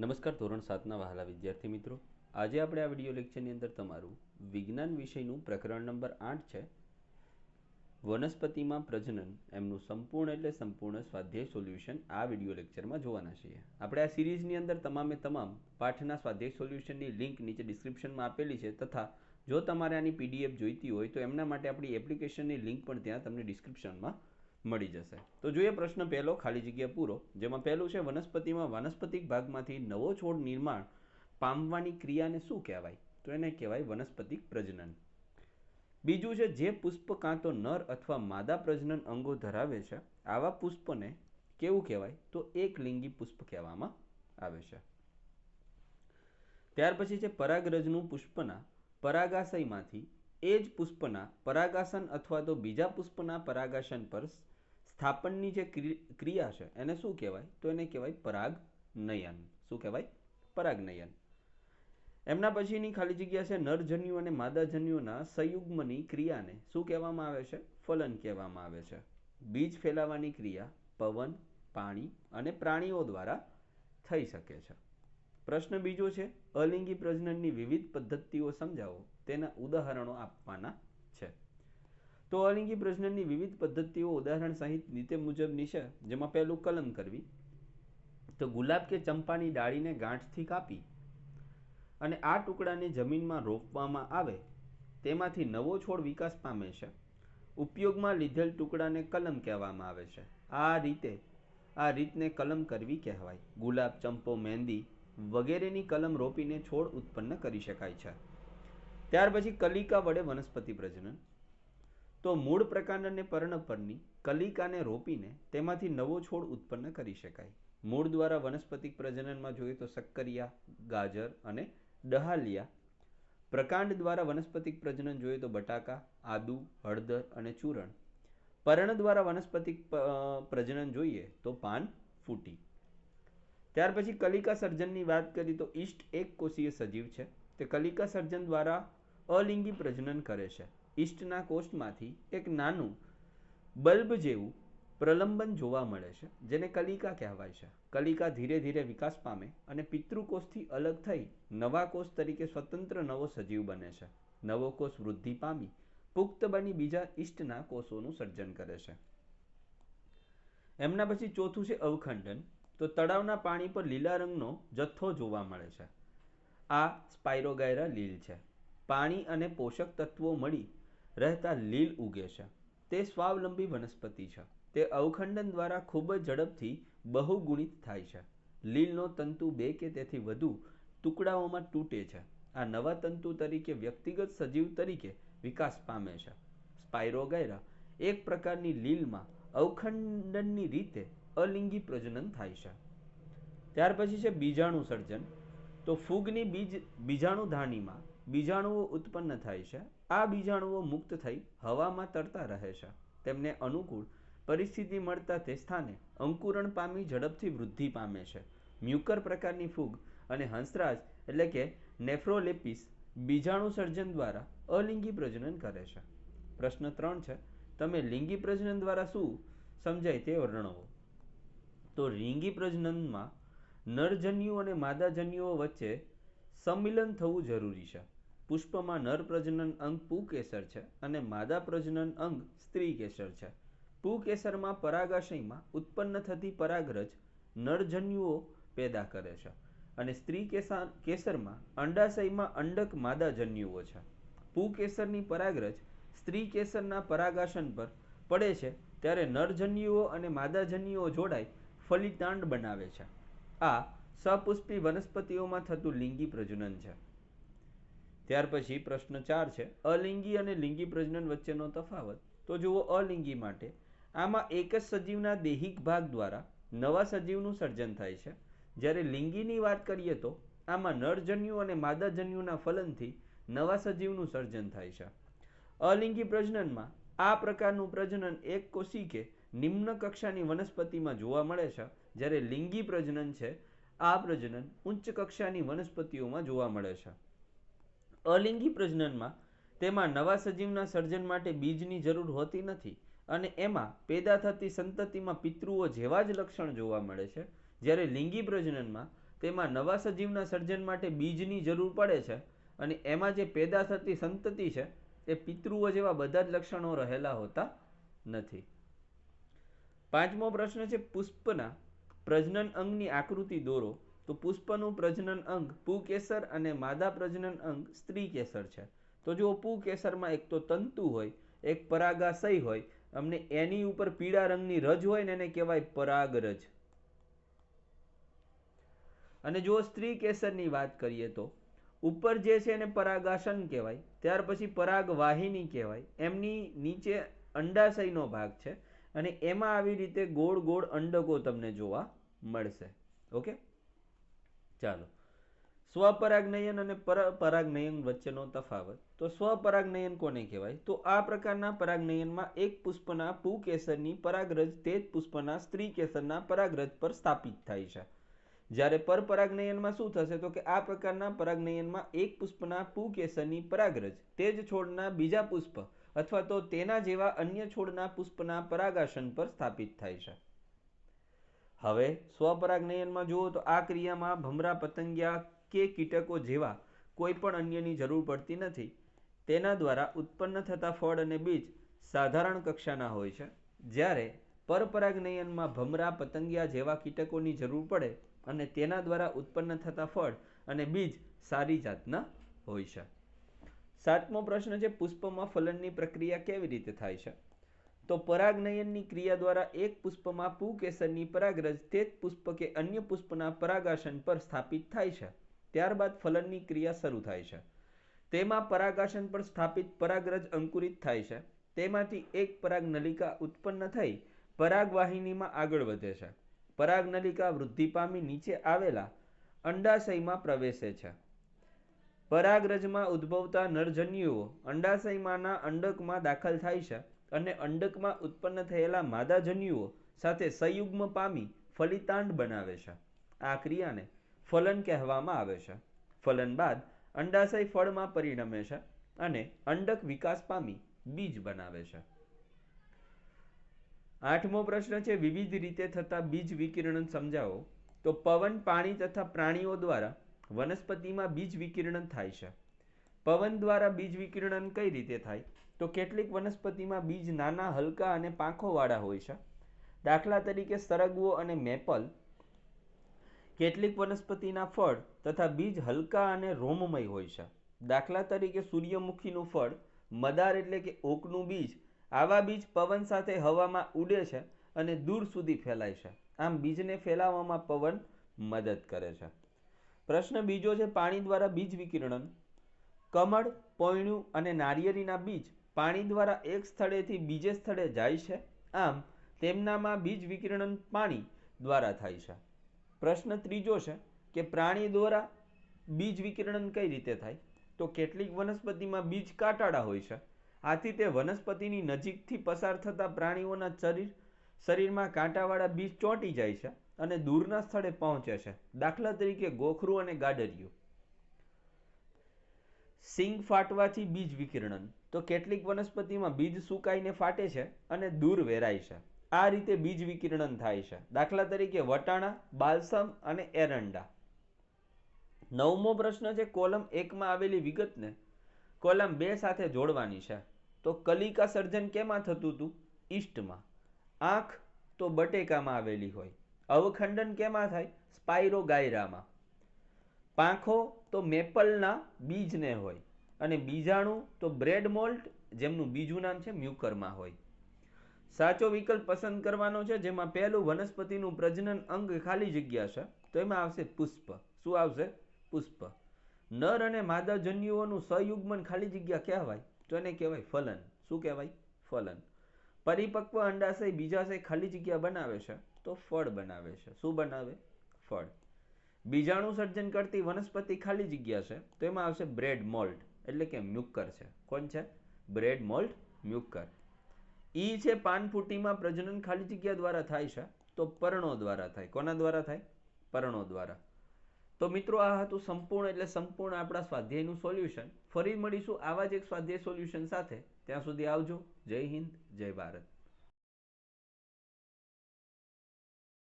નમસ્કાર, ધોરણ સાતના વહાલા વિદ્યાર્થી મિત્રો. આજે આપણે આ વીડિયો લેક્ચરની અંદર તમારું વિજ્ઞાન વિષયનું પ્રકરણ નંબર આઠ છે. વનસ્પતિમાં પ્રજનન, એમનું સંપૂર્ણ એટલે સંપૂર્ણ સ્વાધ્યાય સોલ્યુશન આ વીડિયો લેક્ચરમાં જોવાના છીએ. આપણે આ સિરીઝની અંદર તમામે તમામ પાઠના સ્વાધ્યાય સોલ્યુશનની લિંક નીચે ડિસ્ક્રિપ્શનમાં આપેલી છે તથા જો તમારે આની પીડીએફ જોઈતી હોય તો એમના માટે આપણી એપ્લિકેશનની લિંક પણ ત્યાં તમને ડિસ્ક્રિપ્શનમાં મળી જશે. તો જોઈએ પ્રશ્ન પહેલો, ખાલી જગ્યા પૂરો. જેમાં પહેલું છે, વનસ્પતિમાં વાનસ્પતિક ભાગમાંથી નવો છોડ નિર્માણ પામવાની ક્રિયાને શું કહેવાય? તો એને કહેવાય વનસ્પતિક પ્રજનન. બીજું છે, જે પુષ્પ કાં તો નર અથવા માદા પ્રજનન અંગો ધરાવે છે, આવા પુષ્પને કેવું કહેવાય? તો એક લિંગી પુષ્પ કહેવામાં આવે છે. ત્યાર પછી છે, પરાગરજનું પુષ્પના પરાગાશયમાંથી એ જ પુષ્પના પરાગાસન અથવા તો બીજા પુષ્પના પરાગાસન પર સ્થાપનની જે ક્રિયા છે, એને શું કહેવાય? તો એને કહેવાય પરાગનયન શું કહેવાય? પરાગનયન એમના પછીની ખાલી જગ્યા છે નરજન્યુ અને માદાજન્યુના સંયુગ્મની ક્રિયાને શું કહેવામાં આવે છે? ફલન કહેવામાં આવે છે. બીજ ફેલાવાની ક્રિયા પવન, પાણી અને પ્રાણીઓ દ્વારા થઈ શકે છે. પ્રશ્ન બીજો છે, અલિંગી પ્રજનનની વિવિધ પદ્ધતિઓ સમજાવો. તેના ઉદાહરણો આપવાના તો અલિંગી પ્રજનનની વિવિધ પદ્ધતિઓ ઉદાહરણ સહિત નીચે મુજબની છે, જેમાં પહેલું કલમ કરવી, તો ગુલાબ કે ચંપાની ડાળીને ગાંઠથી કાપી અને આ ટુકડાને જમીનમાં રોપવામાં આવે, તેમાંથી નવો છોડ વિકાસ પામે છે. ઉપયોગમાં લીધેલ ટુકડાને કલમ કહેવામાં આવે છે. આ રીતે, આ રીતને કલમ કરવી કહેવાય. ગુલાબ, ચંપો, મહેંદી વગેરેની કલમ રોપીને છોડ ઉત્પન્ન કરી શકાય છે. ત્યાર પછી કલિકા વડે વનસ્પતિ પ્રજનન તો મૂળ પ્રકાંડ અને પર્ણપરની કલિકાને રોપીને તેમાંથી નવો છોડ ઉત્પન્ન કરી શકાય. મૂળ દ્વારા વનસ્પતિક પ્રજનનમાં જોઈએ તો સક્કરિયા, ગાજર અને ડહાલિયા. પ્રકાંડ દ્વારા વનસ્પતિક પ્રજનન જોઈએ તો બટાકા, આદુ, હળદર અને ચૂરણ. પર્ણ દ્વારા વનસ્પતિક પ્રજનન જોઈએ તો પાન ફૂટી. ત્યાર પછી કલિકા સર્જનની વાત કરી તો ઈષ્ટ એક કોષીય સજીવ છે. તે કલિકા સર્જન દ્વારા અલિંગી પ્રજનન કરે છે. ઈષ્ટના કોષમાંથી એક નાનું બલ્બ જેવું પ્રલંબન જોવા મળે છે, જેને કલિકા કહેવાય છે. કલિકા ધીરે ધીરે વિકાસ પામે અને પિતૃકોષથી અલગ થઈ નવા કોષ તરીકે સ્વતંત્ર નવો સજીવ બને છે. નવો કોષ વૃદ્ધિ પામી પુખ્ત બની બીજા ઈષ્ટના કોષોનું સર્જન કરે છે. એમના પછી ચોથું છે અવખંડન. તો તળાવના પાણી પર લીલા રંગનો જથ્થો જોવા મળે છે. આ સ્પાઇરોગાયરા લીલ છે. પાણી અને પોષક તત્વો મળી રહેતા લીલ ઉગે છે. તે સ્વાવલંબી વનસ્પતિ છે. તે અવખંડન દ્વારા ખૂબ જ ઝડપથી બહુગુણિત થાય છે. લીલનો તંતુ બે કે તેથી વધુ ટુકડાઓમાં તૂટે છે. આ નવા તંતુ તરીકે વ્યક્તિગત સજીવ તરીકે વિકાસ પામે છે. સ્પાયરોગાયરા એક પ્રકારની લીલમાં અવખંડનની રીતે અલિંગી પ્રજનન થાય છે. ત્યાર પછી છે બીજાણુ સર્જન. તો ફૂગની બીજ, બીજાણુ ધાનીમાં બીજાણુઓ ઉત્પન્ન થાય છે. આ બીજાણુઓ મુક્ત થઈ હવામાં તરતા રહે છે. તેમને અનુકૂળ પરિસ્થિતિ મળતા તે સ્થાને અંકુરણ પામી ઝડપથી વૃદ્ધિ પામે છે. મ્યુકર પ્રકારની ફૂગ અને હંસરાજ એટલે કે નેફ્રોલેપિસ બીજાણુ સર્જન દ્વારા અલિંગી પ્રજનન કરે છે. પ્રશ્ન ત્રણ છે, તમે લિંગી પ્રજનન દ્વારા શું સમજાય તે વર્ણવો? તો લિંગી પ્રજનનમાં નરજન્યુ અને માદાજન્યુઓ વચ્ચે સંમિલન થવું જરૂરી છે. પુષ્પમાં નર પ્રજનન અંગ પુકેસર છે અને માદા પ્રજનન અંગ સ્ત્રી કેસર છે. પુકેસરમાં પરાગાશયમાં ઉત્પન્ન થતી પરાગરજ નરજન્યુઓ પેદા કરે છે અને સ્ત્રી કેસા, કેસરમાં અંડાશયમાં અંડક માદાજન્યુઓ છે. પુકેસરની પરાગરજ સ્ત્રી કેસરના પરાગાશન પર પડે છે ત્યારે નરજન્યુઓ અને માદાજન્યુઓ જોડાઈ ફલિતાંડ બનાવે છે. આ સપુષ્પી વનસ્પતિઓમાં થતું લિંગી પ્રજનન છે. ત્યાર પછી પ્રશ્ન ચાર છે, અલિંગી અને લિંગી પ્રજનન વચ્ચેનો તફાવત. તો જુઓ અલિંગી માટે, આમાં એક જ સજીવના દૈહિક ભાગ દ્વારા નવા સજીવનું સર્જન થાય છે. જ્યારે લિંગીની વાત કરીએ તો, આમાં નરજન્યુ અને માદાજન્યુના ફલનથી નવા સજીવનું સર્જન થાય છે. અલિંગી પ્રજનનમાં આ પ્રકારનું પ્રજનન એક કોશી કે નિમ્ન કક્ષાની વનસ્પતિમાં જોવા મળે છે. જ્યારે લિંગી પ્રજનન છે, આ પ્રજનન ઉચ્ચ કક્ષાની વનસ્પતિઓમાં જોવા મળે છે. અલિંગી પ્રજનનમાં તેમાં નવા સજીવના સર્જન માટે બીજની જરૂર હોતી નથી અને એમાં પેદા થતી સંતતિમાં પિતૃઓ જેવા જ લક્ષણ જોવા મળે છે. જ્યારે લિંગી પ્રજનનમાં તેમાં નવા સજીવના સર્જન માટે બીજની જરૂર પડે છે અને એમાં જે પેદા થતી સંતતિ છે, એ પિતૃઓ જેવા બધા જ લક્ષણો રહેલા હોતા નથી. પાંચમો પ્રશ્ન છે, પુષ્પના પ્રજનન અંગની આકૃતિ દોરો. તો પુષ્પનું પ્રજનન અંગ પુકેસર અને માદા પ્રજનન અંગ સ્ત્રી કેસર છે. તો જો પુકેસરમાં એક તો તંતુ હોય, એક પરાગાશય હોય, અમને એની ઉપર પીળા રંગની રજ હોય ને એને કહેવાય પરાગરજ. અને જો સ્ત્રી કેસરની વાત કરીએ તો, ઉપર જે છે એને પરાગાસન કહેવાય, ત્યાર પછી પરાગવાહિની કહેવાય, એમની નીચે અંડાશયનો ભાગ છે અને એમાં આવી રીતે ગોળ ગોળ અંડકો તમને જોવા મળશે. ઓકે? ચાલો. સ્વપરાગનયન અને પરાગનયન વચ્ચેનો તફાવત. તો સ્વપરાગનયન કોને કહેવાય? તો આ પ્રકારના પરાગનયનમાં એક પુષ્પના પુકેસરની પરાગરજ તે જ પુષ્પના સ્ત્રી કેસરના પરાગરજ પર સ્થાપિત થાય છે. જ્યારે પરપરાગનયનમાં શું થશે? તો કે આ પ્રકારના પરાગનયનમાં એક પુષ્પના પુકેસરની પરાગરજ, તે જ છોડના બીજા પુષ્પ અથવા તો તેના જેવા અન્ય છોડના પુષ્પના પરાગાસન પર સ્થાપિત થાય છે. હવે સ્વપરાગનયનમાં જુઓ તો આ ક્રિયામાં ભમરા, પતંગિયા કે કીટકો જેવા કોઈ પણ અન્યની જરૂર પડતી નથી. તેના દ્વારા ઉત્પન્ન થતા ફળ અને બીજ સાધારણ કક્ષાના હોય છે. જ્યારે પરપરાગનયનમાં ભમરા, પતંગિયા જેવા કીટકોની જરૂર પડે અને તેના દ્વારા ઉત્પન્ન થતા ફળ અને બીજ સારી જાતના હોય છે. સાતમો પ્રશ્ન છે, પુષ્પમાં ફલનની પ્રક્રિયા કેવી રીતે થાય છે? તો પરાગનયનની ક્રિયા દ્વારા એક પુષ્પમાં પુકેસરની પરાગરજ તે જ પુષ્પ કે અન્ય પુષ્પના પરાગાસન પર સ્થાપિત થાય છે. ત્યારબાદ ફલનની ક્રિયા શરૂ થાય છે. તેમાં પરાગાસન પર સ્થાપિત પરાગરજ અંકુરિત થાય છે. તેમાંથી એક પરાગ નલિકા ઉત્પન્ન થઈ પરાગવાહિનીમાં આગળ વધે છે. પરાગ નલિકા વૃદ્ધિ પામી નીચે આવેલા અંડાશયમાં પ્રવેશે છે. પરાગરજમાં ઉદ્ભવતા નરજન્યુઓ અંડાશયમાંના અંડકમાં દાખલ થાય છે. અને અંડકમાં ઉત્પન્ન થયેલા માદાજન્યુઓ સાથે સંયુગ્મ પામી ફલિતાંડ બનાવે છે. આ ક્રિયાને ફલન કહેવામાં આવે છે. ફલન બાદ અંડાશય ફળમાં પરિણમે છે અને અંડક વિકાસ પામી બીજ બનાવે છે. આઠમો પ્રશ્ન છે, વિવિધ રીતે થતા બીજ વિકિરણ સમજાવો. તો પવન, પાણી તથા પ્રાણીઓ દ્વારા વનસ્પતિમાં બીજ વિકિરણ થાય છે. પવન દ્વારા બીજ વિકિરણ કઈ રીતે થાય? તો કેટલીક વનસ્પતિમાં બીજ નાના, હલકા અને પાંખોવાળા હોય છે. દાખલા તરીકે સરગવો અને મેપલ કેટલીક વનસ્પતિના ફળ તથા બીજ હલકા અને રોમમય હોય છે. દાખલા તરીકે સૂર્યમુખીનું ફળ, મદાર એટલે કે ઓકનું બીજ, આવા બીજ પવન સાથે હવામાં ઉડે છે અને દૂર સુધી ફેલાય છે. આમ બીજને ફેલાવવામાં પવન મદદ કરે છે. પ્રશ્ન બીજો છે પાણી દ્વારા બીજ વિકિરણ કમળ પોયણું અને નારિયેળીના બીજ પાણી દ્વારા એક સ્થળેથી બીજે સ્થળે જાય છે. આમ, તેમનામાં બીજ વિકિરણન પાણી દ્વારા થાય છે. પ્રશ્ન ત્રીજો છે કે પ્રાણી દ્વારા બીજ વિકિરણન કઈ રીતે થાય? તો કેટલીક વનસ્પતિમાં બીજ કાંટાળા હોય છે. આથી તે વનસ્પતિની નજીકથી પસાર થતા પ્રાણીઓના શરીર, શરીરમાં કાંટાવાળા બીજ ચોંટી જાય છે અને દૂરના સ્થળે પહોંચે છે. દાખલા તરીકે ગોખરું અને ગાડરિયું. સિંગ ફાટવાથી બીજ વિકિરણન. તો કેટલીક વનસ્પતિમાં બીજ સુકાઈને ફાટે છે અને દૂર વેરાય છે. આ રીતે બીજ વિકિરણન થાય છે. દાખલા તરીકે વટાણા, બાલસમ અને એરંડા. નવમો પ્રશ્ન છે, કોલમ એકમાં આવેલી વિગતને કોલમ બે સાથે જોડવાની છે. તો કલિકા સર્જન કેમાં થતું હતું ઈસ્ટમાં આંખ તો બટેકામાં આવેલી હોય. અવખંડન કેમાં થાય? સ્પાઇરોગાયરામાં પાંખો તો મેપલના બીજને હોય અને બીજાણું તો બ્રેડ મોલ્ટ, જેમનું બીજું નામ છે મ્યુકરમાં હોય. સાચો વિકલ્પ પસંદ કરવાનો છે, જેમાં પહેલું વનસ્પતિનું પ્રજનન અંગ ખાલી જગ્યા છે, તો એમાં આવશે પુષ્પ. શું આવશે? પુષ્પ. નર અને માદાજન્યુઓનું સયુગ્મન ખાલી જગ્યા કહેવાય, તો એને કહેવાય ફલન. શું કહેવાય? ફલન. પરિપક્વ અંડાશય બીજાશય ખાલી જગ્યા બનાવે છે, તો ફળ બનાવે છે. શું બનાવે? ફળ. બીજાણુ સર્જન કરતી વનસ્પતિ ખાલી જગ્યા છે, તો એમાં આવશે બ્રેડ મોલ્ટ એટલે કે મ્યુકર છે. કોણ છે? Bread malt Mucor. ઈ છે પાનફૂટીમાં પ્રજનન ખાલી જગ્યા દ્વારા થાય છે, તો પર્ણો દ્વારા થાય. કોના દ્વારા થાય? પર્ણો દ્વારા. તો મિત્રો, આ હતું સંપૂર્ણ, એટલે સંપૂર્ણ આપણા સ્વાધ્યાયનું સોલ્યુશન. ફરી મળીશું આવા જ એક સ્વાધ્યાય સોલ્યુશન સાથે. ત્યાં સુધી આવજો. જય હિન્દ, જય ભારત.